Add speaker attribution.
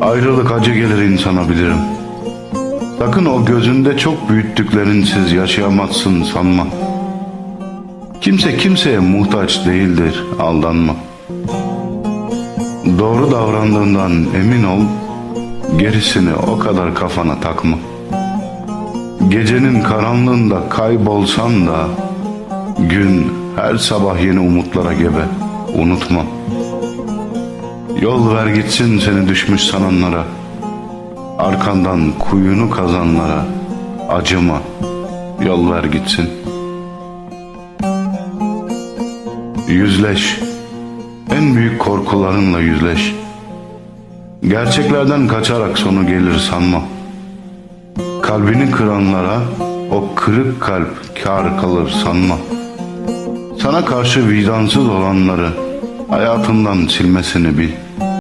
Speaker 1: Ayrılık acı gelir insana bilirim. Sakın o gözünde çok büyüttüklerinsiz yaşayamazsın sanma. Kimse kimseye muhtaç değildir, aldanma. Doğru davrandığından emin ol, gerisini o kadar kafana takma. Gecenin karanlığında kaybolsan da, gün her sabah yeni umutlara gebe, unutma. Yol ver gitsin seni düşmüş sananlara, arkandan kuyunu kazanlara, acıma, yol ver gitsin. Yüzleş, en büyük korkularınla yüzleş. Gerçeklerden kaçarak sonu gelir sanma. Kalbini kıranlara o kırık kalp kar kalır sanma. Sana karşı vicdansız olanları hayatından silmesini bil.